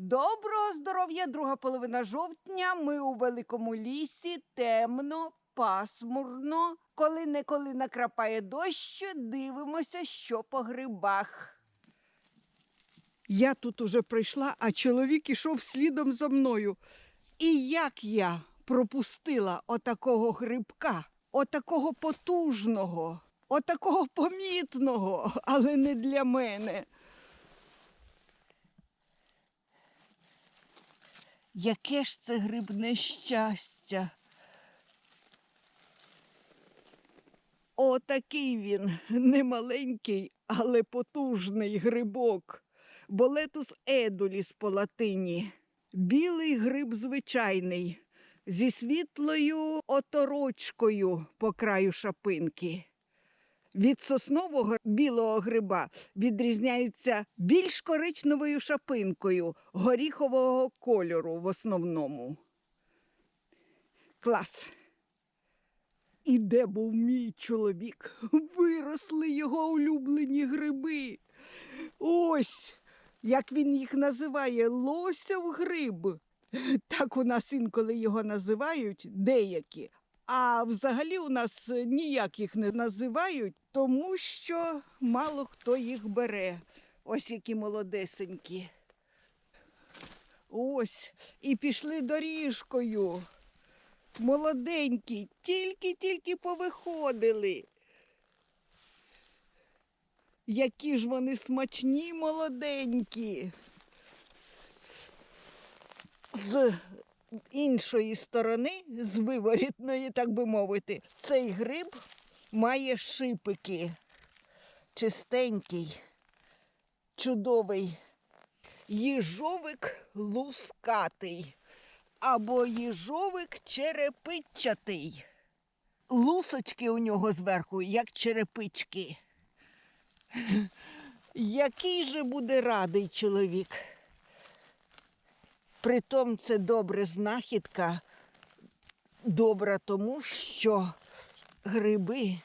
Доброго здоров'я, друга половина жовтня. Ми у великому лісі, темно, пасмурно. Коли неколи накрапає дощ, дивимося, що по грибах. Я тут уже прийшла, а чоловік ішов слідом за мною. І як я пропустила отакого грибка, отакого потужного, отакого помітного, але не для мене. Яке ж це грибне щастя? Отакий він, не маленький, але потужний грибок. Болетус едуліс по латині. Білий гриб звичайний, зі світлою оторочкою по краю шапинки. Від соснового білого гриба відрізняються більш коричневою шапинкою горіхового кольору в основному. Клас. І де був мій чоловік? Виросли його улюблені гриби. Ось, як він їх називає, лосяв гриб. Так у нас інколи його називають деякі. А взагалі у нас ніяк їх не називають, тому що мало хто їх бере. Ось які молодесенькі. Ось, і пішли доріжкою. Молоденькі, тільки-тільки повиходили. Які ж вони смачні, молоденькі. З іншої сторони, з виворітної, так би мовити, цей гриб має шипики. Чистенький, чудовий. Їжовик лускатий або їжовик черепичатий. Лусочки у нього зверху, як черепички. Який же буде радий чоловік? Притом це добре знахідка, добра тому, що гриби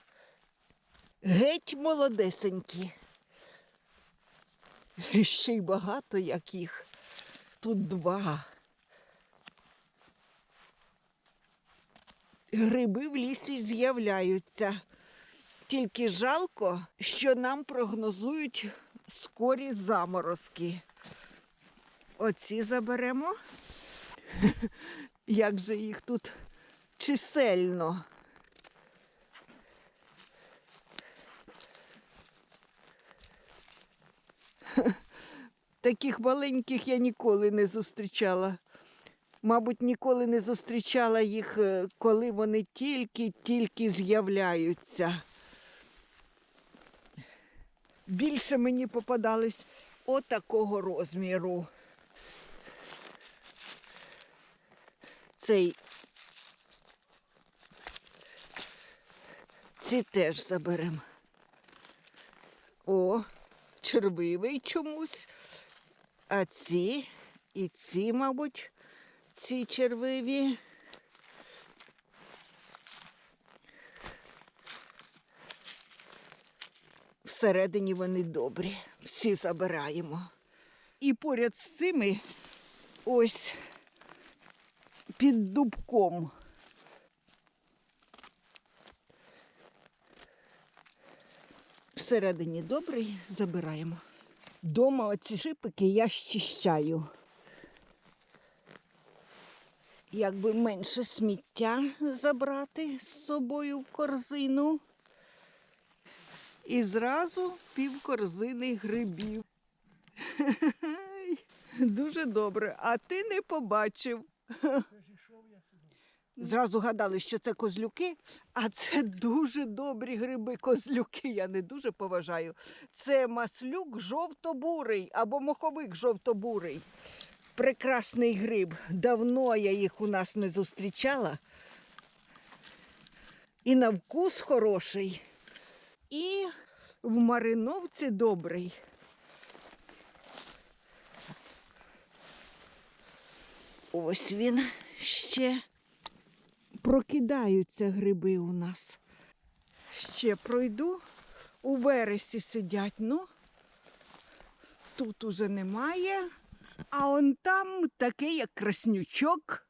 геть молодесенькі. Ще й багато яких. Тут два. Гриби в лісі з'являються. Тільки жалко, що нам прогнозують скорі заморозки. Оці заберемо. Як же їх тут чисельно. Таких маленьких я ніколи не зустрічала. Мабуть, ніколи не зустрічала їх, е, коли вони тільки-тільки з'являються. Більше мені попадались отакого розміру. Цей ці теж заберемо. О, червивий чомусь. А ці і ці, мабуть, ці червиві. Всередині вони добрі, всі забираємо. І поряд з цими ось під дубком. Всередині добрий забираємо. Дома оці шипики я щищаю. Якби менше сміття забрати з собою в корзину. І зразу пів корзини грибів. Дуже добре, а ти не побачив. Зразу гадали, що це козлюки, а це дуже добрі гриби. Козлюки я не дуже поважаю. Це маслюк жовтобурий або моховик жовтобурий. Прекрасний гриб. Давно я їх у нас не зустрічала. І на вкус хороший, і в мариновці добрий. Ось він ще прокидаються гриби у нас. Ще пройду. У вересі сидять. Ну, тут уже немає. А он там такий, як краснючок.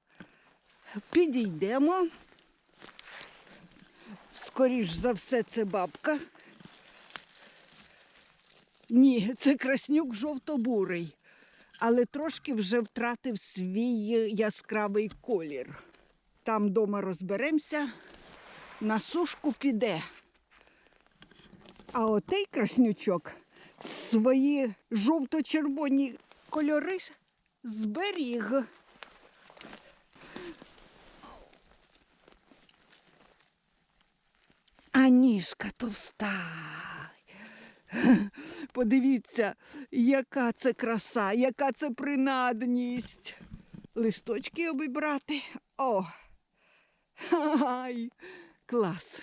Підійдемо. Скоріш за все, це бабка. Ні, це краснюк жовто-бурий, але трошки вже втратив свій яскравий колір. Там дома розберемося, на сушку піде. А отей краснючок свої жовто-червоні кольори зберіг. А ніжка товста. Подивіться, яка це краса, яка це принадність. Листочки обібрати. О! Ай, клас.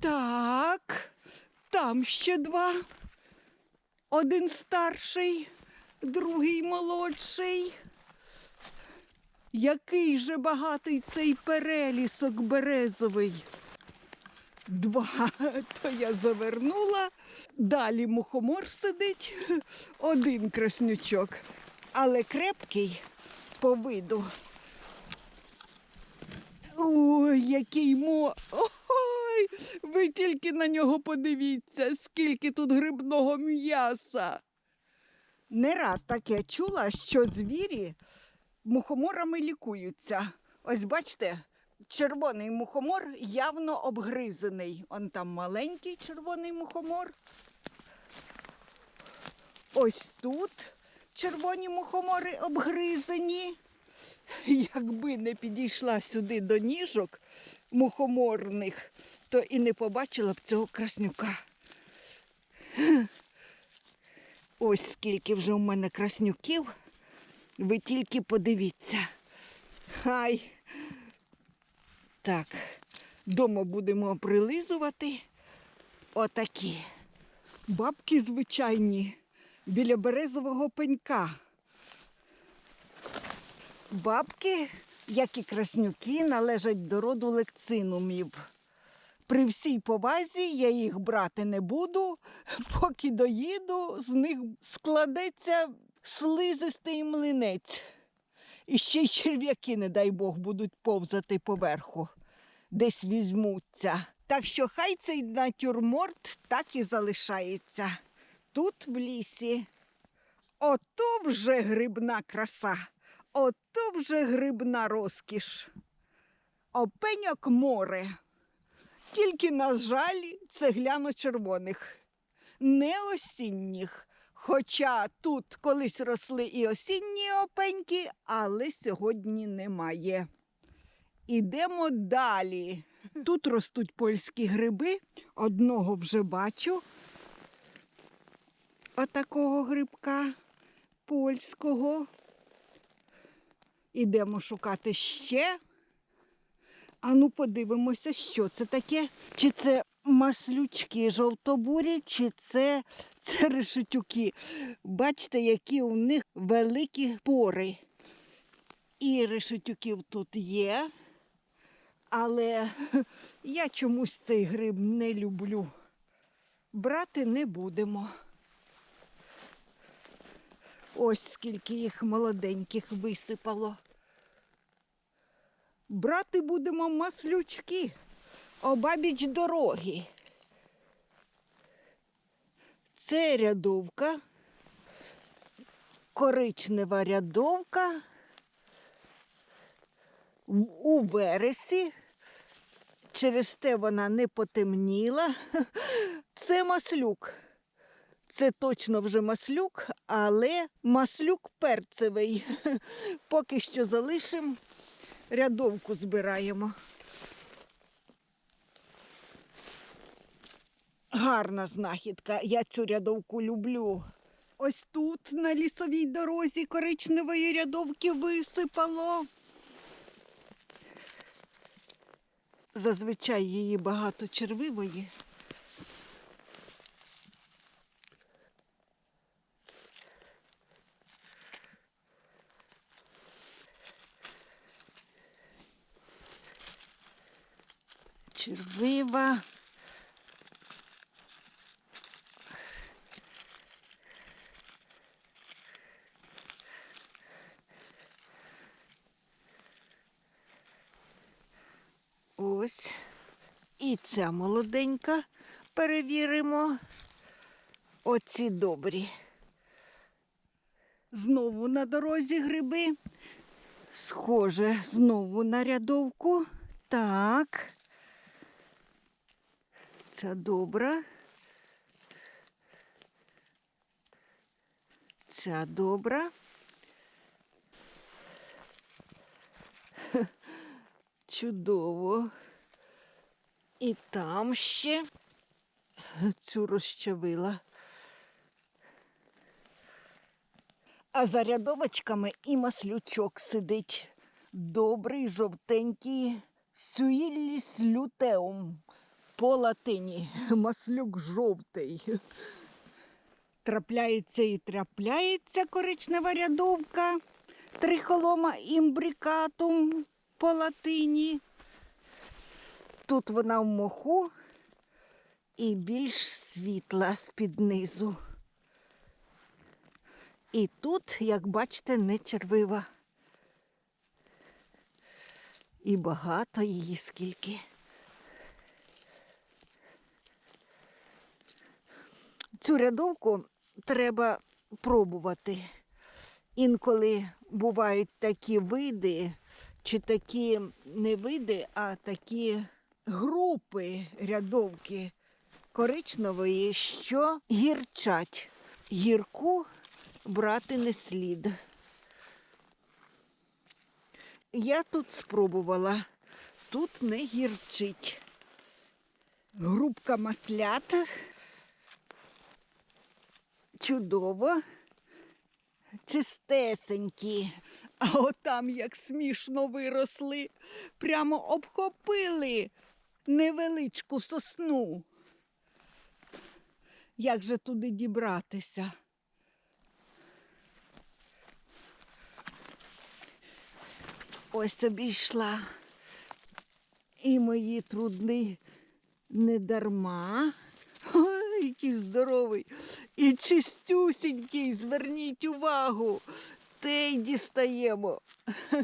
Так, там ще два. Один старший, другий молодший. Який же багатий цей перелісок березовий. Два, то я завернула. Далі мухомор сидить, один краснючок, але крепкий по виду. Ой, який мо. Ой, ви тільки на нього подивіться, скільки тут грибного м'яса. Не раз таке чула, що звірі мухоморами лікуються. Ось бачите, червоний мухомор явно обгризаний. Он там маленький червоний мухомор. Ось тут червоні мухомори обгризані. Якби не підійшла сюди до ніжок мухоморних, то і не побачила б цього краснюка. Ось скільки вже у мене краснюків. Ви тільки подивіться. Хай. Так, дома будемо прилизувати. Отакі. Бабки звичайні біля березового пенька. Бабки, як і краснюки, належать до роду лекцинумів. При всій повазі я їх брати не буду, поки доїду, з них складеться слизистий млинець. І ще й черв'яки, не дай Бог, будуть повзати поверху, десь візьмуться. Так що хай цей натюрморт так і залишається. Тут в лісі. Ото вже грибна краса, ото вже грибна розкіш. Опеньок море. Тільки, на жаль, цегляно-червоних, не осінніх. Хоча тут колись росли і осінні опеньки, але сьогодні немає. Ідемо далі. Тут ростуть польські гриби, одного вже бачу. Отакого грибка польського. Ідемо шукати ще. Ану, подивимося, що це таке. Чи це маслючки жовтобурі, чи це, це решетюки. Бачите, які у них великі пори. І решетюків тут є, але я чомусь цей гриб не люблю. Брати не будемо. Ось скільки їх молоденьких висипало. Брати будемо маслючки обабіч дороги. Це рядовка, коричнева рядовка у вересі. Через те вона не потемніла. Це маслюк. Це точно вже маслюк, але маслюк перцевий. Поки що залишимо, рядовку збираємо. Гарна знахідка, я цю рядовку люблю. Ось тут на лісовій дорозі коричневої рядовки висипало. Зазвичай її багато червивої. треба. Ось. І ця молоденька. Перевіримо оці добрі. Знову на дорозі гриби. Схоже, знову на рядовку. Так. Ця добра. Ця добра. Чудово. І там ще цю розчавила. А за рядовочками і маслючок сидить. Добрий жовтенький сюїліс лютеум. По латині. Маслюк жовтий. Трапляється і трапляється коричнева рядовка. Трихолома імбрикатум по латині. Тут вона в моху і більш світла з-під низу. І тут, як бачите, не червива. І багато її скільки. Цю рядовку треба пробувати. Інколи бувають такі види, чи такі не види, а такі групи рядовки коричневої, що гірчать. Гірку брати не слід. Я тут спробувала, тут не гірчить. Грубка маслят. Чудово. Чистесенькі. А отам як смішно виросли, прямо обхопили невеличку сосну. Як же туди дібратися? Ось обійшла. І мої труди не дарма. Який здоровий. І чистюсінький, зверніть увагу. Те й дістаємо.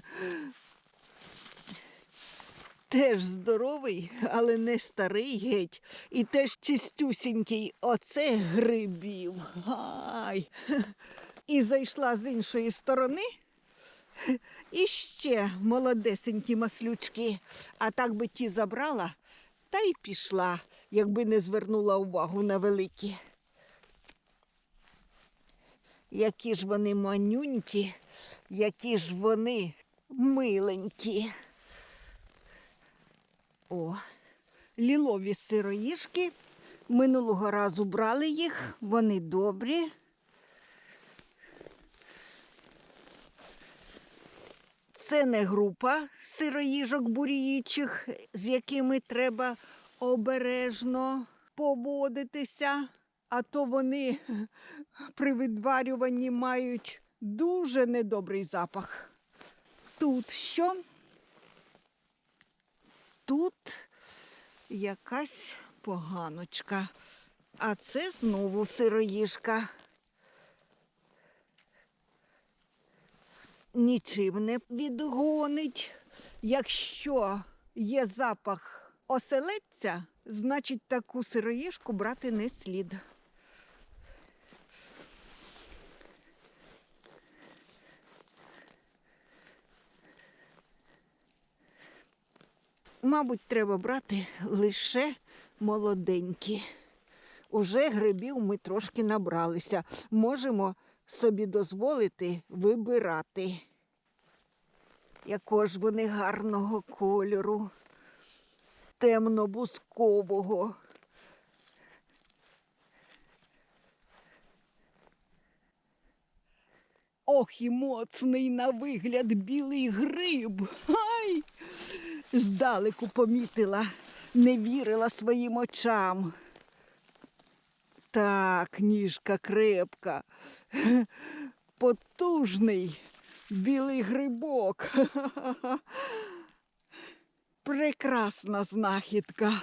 Теж здоровий, але не старий геть. І теж чистюсінький. Оце грибів. Гай. І зайшла з іншої сторони. І ще молодесенькі маслючки. А так би ті забрала та й пішла, якби не звернула увагу на великі. Які ж вони манюнькі, які ж вони миленькі. О, лілові сироїшки. Минулого разу брали їх, вони добрі. Це не група сироїжок буріїчих, з якими треба обережно поводитися, а то вони при відварюванні мають дуже недобрий запах. Тут що? Тут якась поганочка, а це знову сироїжка. Нічим не відгонить. Якщо є запах оселедця, значить таку сироїжку брати не слід. Мабуть, треба брати лише молоденькі. Уже грибів ми трошки набралися. Можемо собі дозволити вибирати. Якого ж вони гарного кольору, темно-бускового. Ох і моцний на вигляд білий гриб. Ай! Здалеку помітила, не вірила своїм очам. Так, ніжка крепка, потужний білий грибок. Прекрасна знахідка.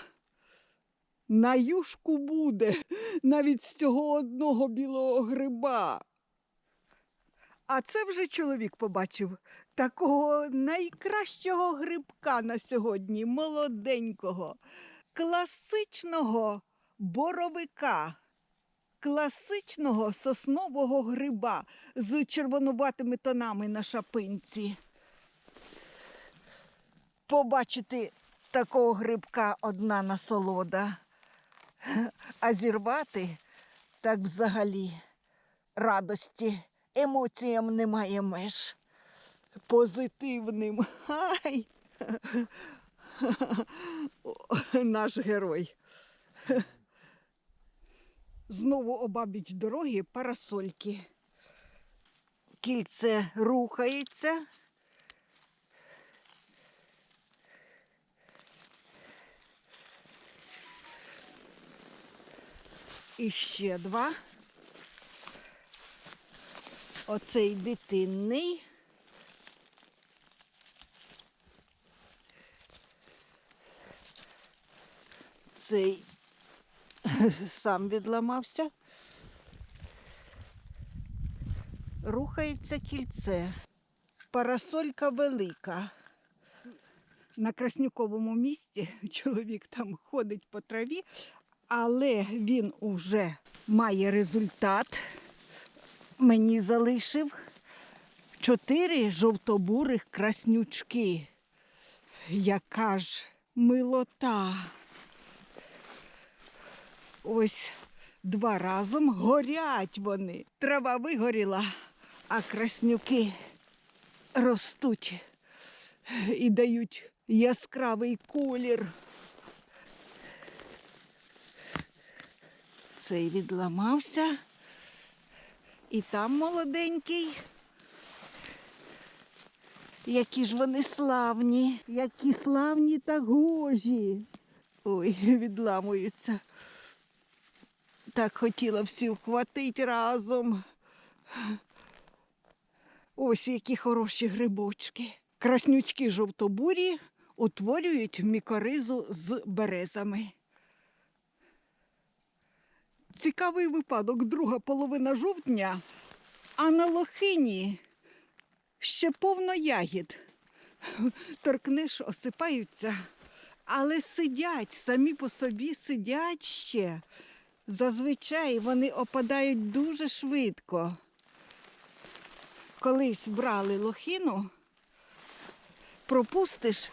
На юшку буде навіть з цього одного білого гриба. А це вже чоловік побачив такого найкращого грибка на сьогодні, молоденького, класичного боровика, класичного соснового гриба з червонуватими тонами на шапинці. Побачити такого грибка одна насолода, а зірвати так взагалі радості, емоціям немає меж. Позитивним. Ай! Наш герой. Знову обабіч дороги парасольки. Кільце рухається. І ще два. Оцей дитинний. Цей сам відламався. Рухається кільце. Парасолька велика. На Краснюковому місці чоловік там ходить по траві, але він уже має результат. Мені залишив чотири жовтобурих краснючки. Яка ж милота. Ось два разом горять вони. Трава вигоріла, а краснюки ростуть і дають яскравий колір. Цей відламався. І там молоденький. Які ж вони славні, які славні та гожі. Ой, відламуються. Так хотіла всі вхватити разом. Ось які хороші грибочки. Краснючки жовтобурі утворюють мікоризу з березами. Цікавий випадок, друга половина жовтня, а на лохині ще повно ягід. Торкнеш, осипаються, але сидять, самі по собі сидять ще. Зазвичай вони опадають дуже швидко. Колись брали лохину, пропустиш,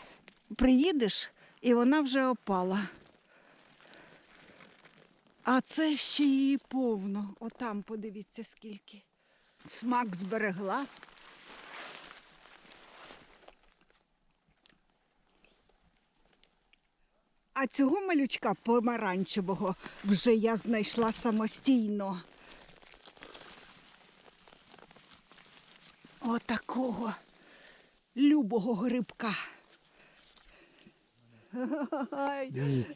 приїдеш, і вона вже опала. А це ще її повно. Отам подивіться скільки. Смак зберегла. А цього малючка помаранчевого вже я знайшла самостійно. Отакого любого грибка. Ай,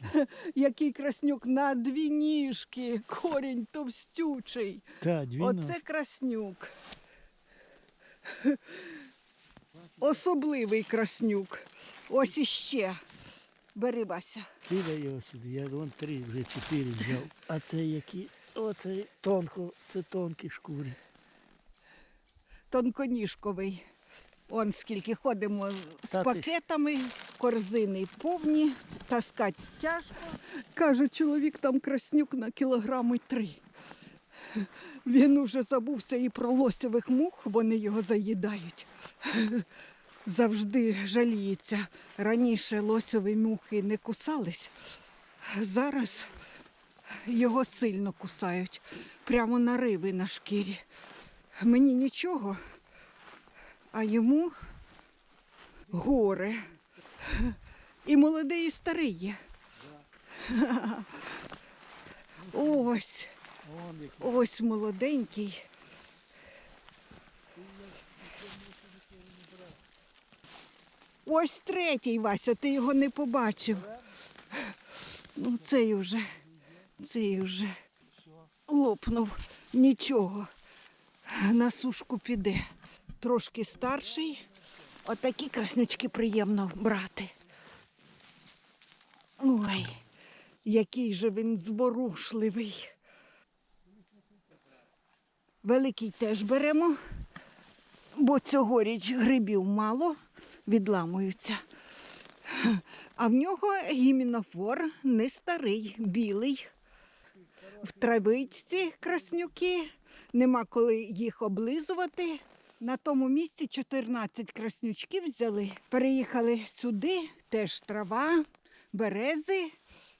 який краснюк на дві ніжки, корінь товстючий. Та, дві Оце краснюк. Особливий краснюк. Ось іще. Бери Вася. Кидай його сюди, я вон три, вже чотири взяв. А це які? Оце тонко, це тонкі шкури. Тонконіжковий. Он скільки ходимо з Та ти- пакетами, корзини повні, таскать тяжко. Каже, чоловік там краснюк на кілограми три. Він уже забувся і про лосьових мух, вони його заїдають. Завжди жаліється. Раніше лосьові мухи не кусались, зараз його сильно кусають, прямо нариви на шкірі. Мені нічого, а йому горе. І молодий, і старий є. Ось, ось молоденький. Ось третій, Вася, ти його не побачив. Ну, цей уже, цей уже лопнув. Нічого. На сушку піде. Трошки старший. Отакі краснячки приємно брати. Ой, який же він зворушливий. Великий теж беремо. бо цьогоріч грибів мало, відламуються. А в нього гімінофор не старий, білий. В травичці краснюки, нема коли їх облизувати. На тому місці 14 краснючків взяли, переїхали сюди, теж трава, берези,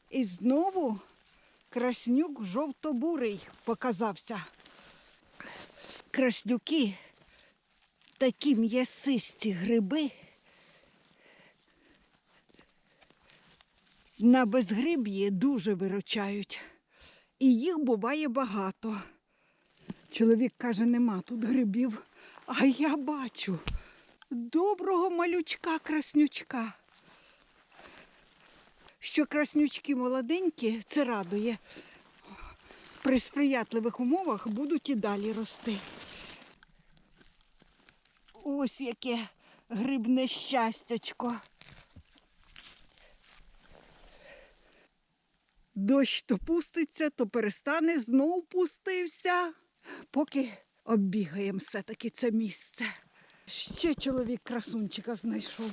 і знову краснюк жовто-бурий показався. Краснюки такі м'ясисті гриби. На безгриб'ї дуже виручають. І їх буває багато. Чоловік каже, нема тут грибів. А я бачу доброго малючка краснючка. Що краснючки молоденькі, це радує. При сприятливих умовах будуть і далі рости. Ось яке грибне щастячко. Дощ то пуститься, то перестане, знов пустився, поки оббігаємо все-таки це місце. Ще чоловік красунчика знайшов.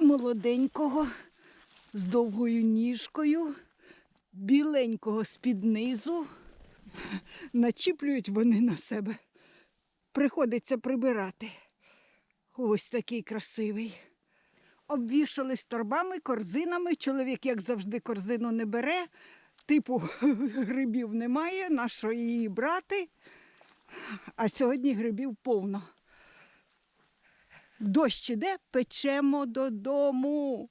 Молоденького, з довгою ніжкою, біленького з-під низу. Начіплюють вони на себе. Приходиться прибирати. Ось такий красивий обвішались торбами, корзинами. Чоловік, як завжди, корзину не бере. Типу грибів немає, на що її брати. А сьогодні грибів повно. Дощ іде, печемо додому.